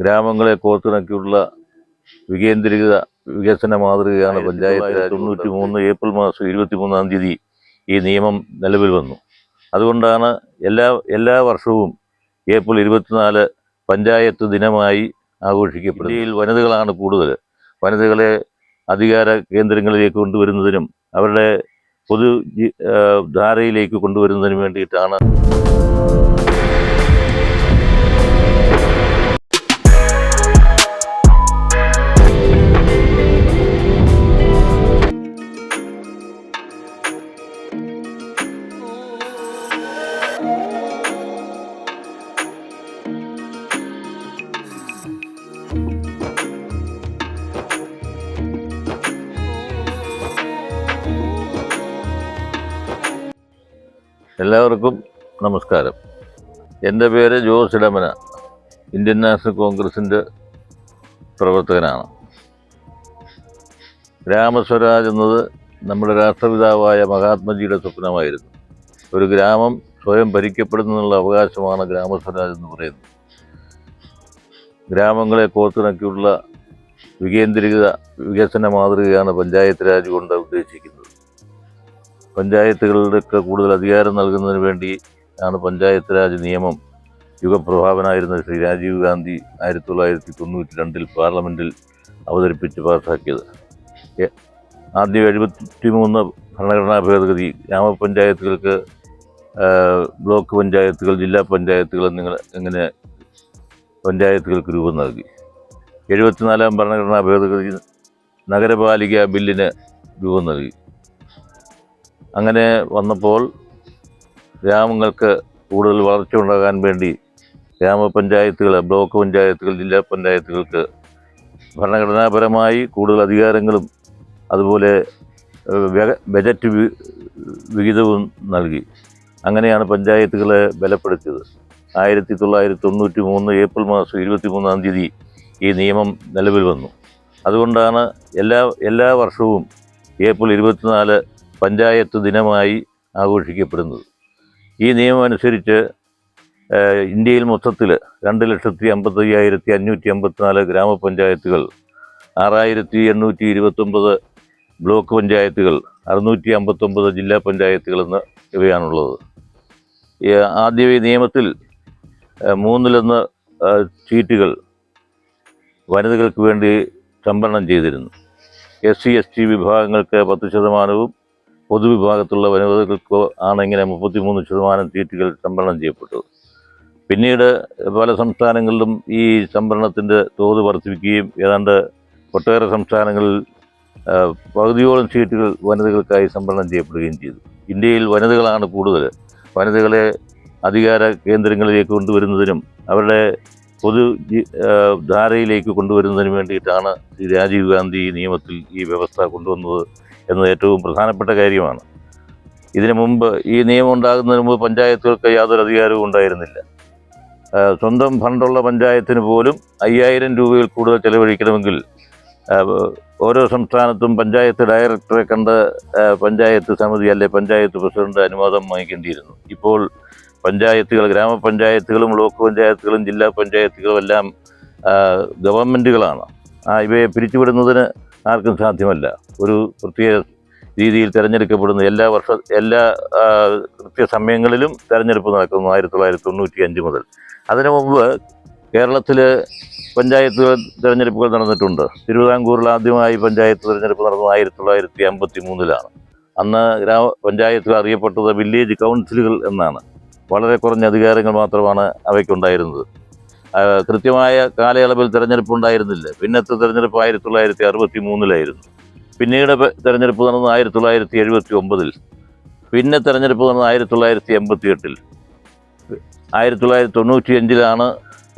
ഗ്രാമങ്ങളെ കോർത്തിണക്കിയുള്ള വികേന്ദ്രീകൃത വികസന മാതൃകയാണ് പഞ്ചായത്ത്. തൊണ്ണൂറ്റി മൂന്ന് ഏപ്രിൽ മാസം ഇരുപത്തി മൂന്നാം തീയതി ഈ നിയമം നിലവിൽ വന്നു. അതുകൊണ്ടാണ് എല്ലാ എല്ലാ വർഷവും ഏപ്രിൽ ഇരുപത്തിനാല് പഞ്ചായത്ത് ദിനമായി ആഘോഷിക്കപ്പെടുന്നത്. ഇന്ത്യയിൽ വനിതകളാണ് കൂടുതൽ. വനിതകളെ അധികാര കേന്ദ്രങ്ങളിലേക്ക് കൊണ്ടുവരുന്നതിനും അവരുടെ പൊതു ധാരയിലേക്ക് കൊണ്ടുവരുന്നതിനും വേണ്ടിയിട്ടാണ്. എല്ലാവർക്കും നമസ്കാരം. എന്റെ പേര് ജോസ് ഇടമന. ഇന്ത്യൻ നാഷണൽ കോൺഗ്രസിന്റെ പ്രവർത്തകനാണ്. ഗ്രാമസ്വരാജ് എന്നത് നമ്മുടെ രാഷ്ട്രപിതാവായ മഹാത്മജിയുടെ സ്വപ്നമായിരുന്നു. ഒരു ഗ്രാമം സ്വയം ഭരിക്കപ്പെടുന്നതിനുള്ള അവകാശമാണ് ഗ്രാമസ്വരാജ് എന്ന് പറയുന്നത്. ഗ്രാമങ്ങളെ കോർത്തിണക്കിയുള്ള വികേന്ദ്രീകൃത വികസന മാതൃകയാണ് പഞ്ചായത്ത് രാജ് കൊണ്ട് ഉദ്ദേശിക്കുന്നത്. പഞ്ചായത്തുകളുടെയൊക്കെ കൂടുതൽ അധികാരം നൽകുന്നതിന് വേണ്ടി ആണ് പഞ്ചായത്ത് രാജ് നിയമം യുഗപ്രഭാവനായിരുന്ന ശ്രീ രാജീവ് ഗാന്ധി ആയിരത്തി തൊള്ളായിരത്തി തൊണ്ണൂറ്റി രണ്ടിൽ പാർലമെന്റിൽ അവതരിപ്പിച്ച് പാസ്സാക്കിയത് എ- ആദ്യം എഴുപത്തി മൂന്ന് ഭരണഘടനാ ഭേദഗതി ഗ്രാമപഞ്ചായത്തുകൾക്ക് ബ്ലോക്ക് പഞ്ചായത്തുകൾ ജില്ലാ പഞ്ചായത്തുകൾ നിങ്ങൾ എങ്ങനെ പഞ്ചായത്തുകൾക്ക് രൂപം നൽകി? എഴുപത്തിനാലാം ഭരണഘടനാ ഭേദഗതി നഗരപാലിക ബില്ലിന് രൂപം നൽകി. അങ്ങനെ വന്നപ്പോൾ ഗ്രാമങ്ങൾക്ക് കൂടുതൽ വളർച്ച ഉണ്ടാകാൻ വേണ്ടി ഗ്രാമപഞ്ചായത്തുകൾ ബ്ലോക്ക് പഞ്ചായത്തുകൾ ജില്ലാ പഞ്ചായത്തുകൾക്ക് ഭരണഘടനാപരമായി കൂടുതൽ അധികാരങ്ങളും അതുപോലെ ബജറ്റ് വിഹിതവും നൽകി. അങ്ങനെയാണ് പഞ്ചായത്തുകളെ ബലപ്പെടുത്തിയത്. ആയിരത്തി തൊള്ളായിരത്തി തൊണ്ണൂറ്റി മൂന്ന് ഏപ്രിൽ മാസം ഇരുപത്തി മൂന്നാം തീയതി ഈ നിയമം നിലവിൽ വന്നു. അതുകൊണ്ടാണ് എല്ലാ എല്ലാ വർഷവും ഏപ്രിൽ ഇരുപത്തിനാല് പഞ്ചായത്ത് ദിനമായി ആഘോഷിക്കപ്പെടുന്നത്. ഈ നിയമം അനുസരിച്ച് ഇന്ത്യയിൽ മൊത്തത്തിൽ രണ്ട് ലക്ഷത്തി അമ്പത്തയ്യായിരത്തി അഞ്ഞൂറ്റി അമ്പത്തിനാല് ഗ്രാമപഞ്ചായത്തുകൾ ആറായിരത്തി എണ്ണൂറ്റി ഇരുപത്തൊമ്പത് ബ്ലോക്ക് പഞ്ചായത്തുകൾ അറുന്നൂറ്റി അമ്പത്തൊമ്പത് ജില്ലാ പഞ്ചായത്തുകൾ എന്ന് ഇവയാണുള്ളത്. ആദ്യം ഈ നിയമത്തിൽ മൂന്നിലൊന്ന് സീറ്റുകൾ വനിതകൾക്ക് വേണ്ടി സംവരണം ചെയ്തിരുന്നു. എസ് സി എസ് ടി വിഭാഗങ്ങൾക്ക് പത്ത് ശതമാനവും പൊതുവിഭാഗത്തുള്ള വനിതകൾക്ക് ആണ് ഇങ്ങനെ മുപ്പത്തിമൂന്ന് ശതമാനം സീറ്റുകൾ സംവരണം ചെയ്യപ്പെട്ടത് പിന്നീട് പല സംസ്ഥാനങ്ങളിലും ഈ സംവരണത്തിന്റെ തോത് വർദ്ധിപ്പിക്കുകയും ഏതാണ്ട് ഒട്ടേറെ സംസ്ഥാനങ്ങളിൽ പകുതിയോളം സീറ്റുകൾ വനിതകൾക്കായി സംവരണം ചെയ്യപ്പെടുകയും ചെയ്തു. ഇന്ത്യയിൽ വനിതകളാണ് കൂടുതൽ. വനിതകളെ അധികാര കേന്ദ്രങ്ങളിലേക്ക് കൊണ്ടുവരുന്നതിനും അവരുടെ പൊതു ധാരയിലേക്ക് കൊണ്ടുവരുന്നതിന് വേണ്ടിയിട്ടാണ് ഈ രാജീവ് ഗാന്ധി നിയമത്തിൽ ഈ വ്യവസ്ഥ കൊണ്ടുവന്നത് എന്നത് ഏറ്റവും പ്രധാനപ്പെട്ട കാര്യമാണ്. ഇതിനു മുമ്പ് ഈ നിയമം ഉണ്ടാകുന്നതിന് മുമ്പ് പഞ്ചായത്തുകൾക്ക് യാതൊരു അധികാരവും ഉണ്ടായിരുന്നില്ല. സ്വന്തം ഫണ്ടുള്ള പഞ്ചായത്തിന് പോലും അയ്യായിരം രൂപയിൽ കൂടുതൽ ചെലവഴിക്കണമെങ്കിൽ ഓരോ സംസ്ഥാനത്തും പഞ്ചായത്ത് ഡയറക്ടറെ കണ്ട് പഞ്ചായത്ത് സമിതി അല്ലെ പഞ്ചായത്ത് പ്രസിഡന്റ് അനുവാദം വാങ്ങിക്കേണ്ടിയിരുന്നു. ഇപ്പോൾ പഞ്ചായത്തുകൾ ഗ്രാമപഞ്ചായത്തുകളും ബ്ലോക്ക് പഞ്ചായത്തുകളും ജില്ലാ പഞ്ചായത്തുകളും എല്ലാം ഗവൺമെന്റുകളാണ് ഇവയെ പിരിച്ചുവിടുന്നതിന് ആർക്കും സാധ്യമല്ല. ഒരു പ്രത്യേക രീതിയിൽ തിരഞ്ഞെടുക്കപ്പെടുന്ന എല്ലാ വർഷ എല്ലാ കൃത്യസമയങ്ങളിലും തിരഞ്ഞെടുപ്പ് നടക്കുന്നു ആയിരത്തി തൊള്ളായിരത്തി തൊണ്ണൂറ്റി അഞ്ച് മുതൽ. അതിനു മുമ്പ് കേരളത്തിൽ പഞ്ചായത്ത് തിരഞ്ഞെടുപ്പുകൾ നടന്നിട്ടുണ്ട്. തിരുവിതാംകൂറിൽ ആദ്യമായി പഞ്ചായത്ത് തിരഞ്ഞെടുപ്പ് നടന്നത് ആയിരത്തി തൊള്ളായിരത്തി അമ്പത്തി മൂന്നിലാണ് അന്ന് ഗ്രാമ പഞ്ചായത്തുകൾ അറിയപ്പെട്ടത് വില്ലേജ് കൗൺസിലുകൾ എന്നാണ്. വളരെ കുറഞ്ഞ അധികാരങ്ങൾ മാത്രമാണ് അവയ്ക്കുണ്ടായിരുന്നത്. കൃത്യമായ കാലയളവിൽ തിരഞ്ഞെടുപ്പ് ഉണ്ടായിരുന്നില്ല. പിന്നത്തെ തിരഞ്ഞെടുപ്പ് ആയിരത്തി തൊള്ളായിരത്തി അറുപത്തി മൂന്നിലായിരുന്നു പിന്നീട് തിരഞ്ഞെടുപ്പ് നടന്നത് ആയിരത്തി തൊള്ളായിരത്തി എഴുപത്തി ഒമ്പതിൽ പിന്നെ തിരഞ്ഞെടുപ്പ് നടന്നത് ആയിരത്തി തൊള്ളായിരത്തി എൺപത്തി എട്ടിൽ ആയിരത്തി തൊള്ളായിരത്തി തൊണ്ണൂറ്റി അഞ്ചിലാണ്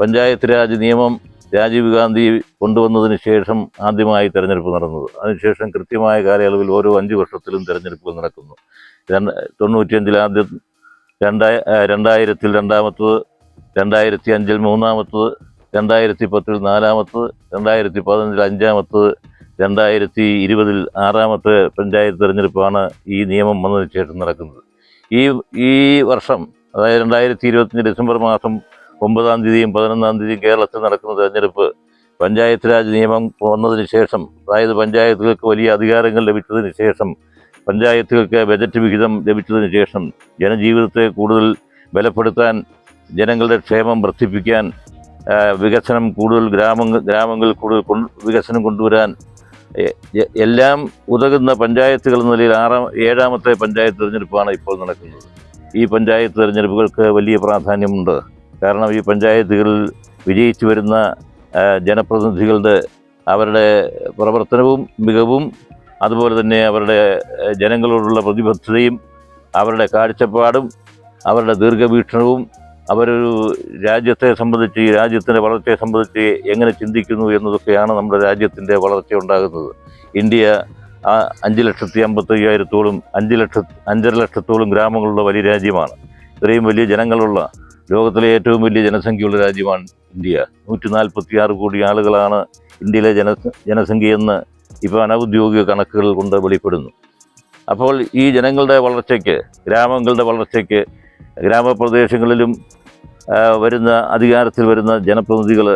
പഞ്ചായത്ത് രാജ് നിയമം രാജീവ് ഗാന്ധി കൊണ്ടുവന്നതിന് ശേഷം ആദ്യമായി തിരഞ്ഞെടുപ്പ് നടന്നത്. അതിനുശേഷം കൃത്യമായ കാലയളവിൽ ഓരോ അഞ്ച് വർഷത്തിലും തെരഞ്ഞെടുപ്പുകൾ നടക്കുന്നു. തൊണ്ണൂറ്റിയഞ്ചിൽ ആദ്യം രണ്ടായ രണ്ടായിരത്തിൽ രണ്ടാമത്തത് രണ്ടായിരത്തി അഞ്ചിൽ മൂന്നാമത്തത് രണ്ടായിരത്തി പത്തിൽ നാലാമത്തത് രണ്ടായിരത്തി പതിനഞ്ചിൽ അഞ്ചാമത്തത് രണ്ടായിരത്തി ഇരുപതിൽ ആറാമത്തെ പഞ്ചായത്ത് തിരഞ്ഞെടുപ്പാണ് ഈ നിയമം വന്നതിന് ശേഷം നടക്കുന്നത്. ഈ ഈ വർഷം അതായത് രണ്ടായിരത്തി ഇരുപത്തഞ്ച് ഡിസംബർ മാസം ഒമ്പതാം തീയതിയും പതിനൊന്നാം തീയതിയും കേരളത്തിൽ നടക്കുന്ന തിരഞ്ഞെടുപ്പ് പഞ്ചായത്ത് രാജ് നിയമം വന്നതിന് ശേഷം അതായത് പഞ്ചായത്തുകൾക്ക് വലിയ അധികാരങ്ങൾ ലഭിച്ചതിന് ശേഷം പഞ്ചായത്തുകൾക്ക് ബജറ്റ് വിഹിതം ലഭിച്ചതിന് ശേഷം ജനജീവിതത്തെ കൂടുതൽ ബലപ്പെടുത്താൻ ജനങ്ങളുടെ ക്ഷേമം വർദ്ധിപ്പിക്കാൻ വികസനം കൂടുതൽ ഗ്രാമങ്ങൾ ഗ്രാമങ്ങളിൽ കൂടുതൽ വികസനം കൊണ്ടുവരാൻ എല്ലാം ഉതകുന്ന പഞ്ചായത്തുകൾ എന്ന നിലയിൽ ആറാം ഏഴാമത്തെ പഞ്ചായത്ത് തിരഞ്ഞെടുപ്പാണ് ഇപ്പോൾ നടക്കുന്നത്. ഈ പഞ്ചായത്ത് തിരഞ്ഞെടുപ്പുകൾക്ക് വലിയ പ്രാധാന്യമുണ്ട്. കാരണം ഈ പഞ്ചായത്തുകളിൽ വിജയിച്ചു വരുന്ന ജനപ്രതിനിധികളുടെ അവരുടെ പ്രവർത്തനവും മികവും അതുപോലെ തന്നെ അവരുടെ ജനങ്ങളോടുള്ള പ്രതിബദ്ധതയും അവരുടെ കാഴ്ചപ്പാടും അവരുടെ ദീർഘവീക്ഷണവും അവരൊരു രാജ്യത്തെ സംബന്ധിച്ച് രാജ്യത്തിന്റെ വളർച്ചയെ സംബന്ധിച്ച് എങ്ങനെ ചിന്തിക്കുന്നു എന്നതൊക്കെയാണ് നമ്മുടെ രാജ്യത്തിന്റെ വളർച്ച ഉണ്ടാകുന്നത്. ഇന്ത്യ അഞ്ച് ലക്ഷത്തി അമ്പത്തി അയ്യായിരത്തോളം അഞ്ച് ലക്ഷ അഞ്ചര ലക്ഷത്തോളം ഗ്രാമങ്ങളുള്ള വലിയ രാജ്യമാണ്. ഇത്രയും വലിയ ജനങ്ങളുള്ള ലോകത്തിലെ ഏറ്റവും വലിയ ജനസംഖ്യയുള്ള രാജ്യമാണ് ഇന്ത്യ. നൂറ്റി നാൽപ്പത്തി ആറ് കോടി ആളുകളാണ് ഇന്ത്യയിലെ ജന ജനസംഖ്യയെന്ന് ഇപ്പോൾ അനൗദ്യോഗിക കണക്കുകൾ കൊണ്ട് വെളിപ്പെടുന്നു. അപ്പോൾ ഈ ജനങ്ങളുടെ വളർച്ചയ്ക്ക് ഗ്രാമങ്ങളുടെ വളർച്ചയ്ക്ക് ഗ്രാമപ്രദേശങ്ങളിലും വരുന്ന അധികാരത്തിൽ വരുന്ന ജനപ്രതിനിധികൾ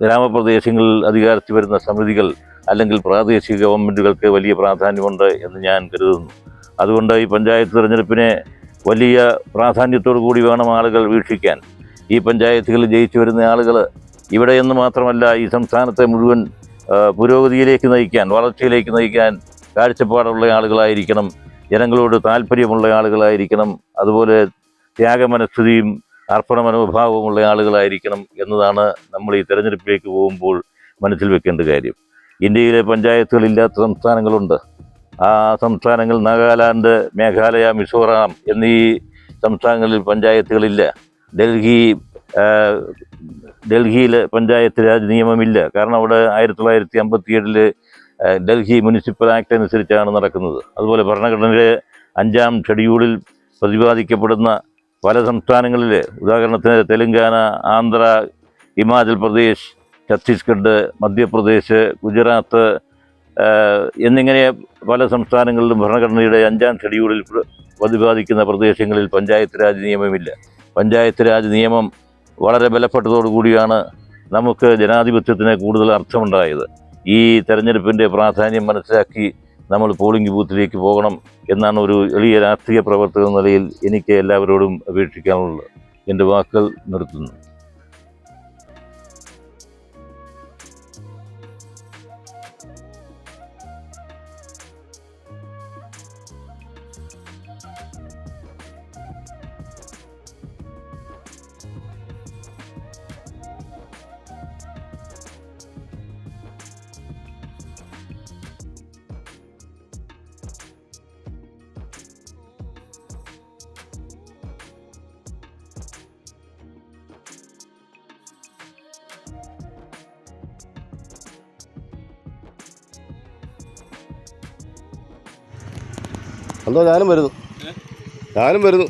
ഗ്രാമപ്രദേശങ്ങളിൽ അധികാരത്തിൽ വരുന്ന സമിതികൾ അല്ലെങ്കിൽ പ്രാദേശിക ഗവൺമെന്റുകൾക്ക് വലിയ പ്രാധാന്യമുണ്ട് എന്ന് ഞാൻ കരുതുന്നു. അതുകൊണ്ട് ഈ പഞ്ചായത്ത് തിരഞ്ഞെടുപ്പിനെ വലിയ പ്രാധാന്യത്തോടു കൂടി വേണം ആളുകൾ വീക്ഷിക്കാൻ. ഈ പഞ്ചായത്തുകളിൽ ജയിച്ചു വരുന്ന ആളുകൾ ഇവിടെ എന്ന് മാത്രമല്ല ഈ സംസ്ഥാനത്തെ മുഴുവൻ പുരോഗതിയിലേക്ക് നയിക്കാൻ വളർച്ചയിലേക്ക് നയിക്കാൻ കാഴ്ചപ്പാടുള്ള ആളുകളായിരിക്കണം ജനങ്ങളോട് താല്പര്യമുള്ള ആളുകളായിരിക്കണം അതുപോലെ ത്യാഗമനസ്ഥിതിയും അർപ്പണ മനോഭാവമുള്ള ആളുകളായിരിക്കണം എന്നതാണ് നമ്മൾ ഈ തെരഞ്ഞെടുപ്പിലേക്ക് പോകുമ്പോൾ മനസ്സിൽ വെക്കേണ്ട കാര്യം. ഇന്ത്യയിലെ പഞ്ചായത്തുകളില്ലാത്ത സംസ്ഥാനങ്ങളുണ്ട്. ആ സംസ്ഥാനങ്ങൾ നാഗാലാൻഡ് മേഘാലയ മിസോറാം എന്നീ സംസ്ഥാനങ്ങളിൽ പഞ്ചായത്തുകളില്ല. ഡൽഹി ഡൽഹിയിൽ പഞ്ചായത്ത് രാജ് നിയമമില്ല. കാരണം അവിടെ ആയിരത്തി തൊള്ളായിരത്തി അമ്പത്തി ഏഴിൽ ഡൽഹി മുനിസിപ്പൽ ആക്ട് അനുസരിച്ചാണ് നടക്കുന്നത്. അതുപോലെ ഭരണഘടനയിലെ അഞ്ചാം ഷെഡ്യൂളിൽ പ്രതിപാദിക്കപ്പെടുന്ന പല സംസ്ഥാനങ്ങളിൽ ഉദാഹരണത്തിന് തെലങ്കാന ആന്ധ്ര ഹിമാചൽ പ്രദേശ് ഛത്തീസ്ഗഡ് മധ്യപ്രദേശ് ഗുജറാത്ത് എന്നിങ്ങനെ പല സംസ്ഥാനങ്ങളിലും ഭരണഘടനയുടെ അഞ്ചാം ഷെഡ്യൂളിൽ പ്രതിപാദിക്കുന്ന പ്രദേശങ്ങളിൽ പഞ്ചായത്ത് രാജ് നിയമമില്ല. പഞ്ചായത്ത് രാജ് നിയമം വളരെ ബലപ്പെട്ടതോടു കൂടിയാണ് നമുക്ക് ജനാധിപത്യത്തിന് കൂടുതൽ അർത്ഥമുണ്ടായത്. ഈ തെരഞ്ഞെടുപ്പിന്റെ പ്രാധാന്യം മനസ്സിലാക്കി നമ്മൾ പോളിംഗ് ബൂത്തിലേക്ക് പോകണം എന്നാണ് ഒരു എളിയ രാഷ്ട്രീയ പ്രവർത്തക നിലയിൽ എനിക്ക് എല്ലാവരോടും അപേക്ഷിക്കാനുള്ളത്. എന്റെ വാക്കുകൾ നിർത്തുന്നു. എന്തോ ഞാനും വരുന്നു. ഞാനും വരുന്നു.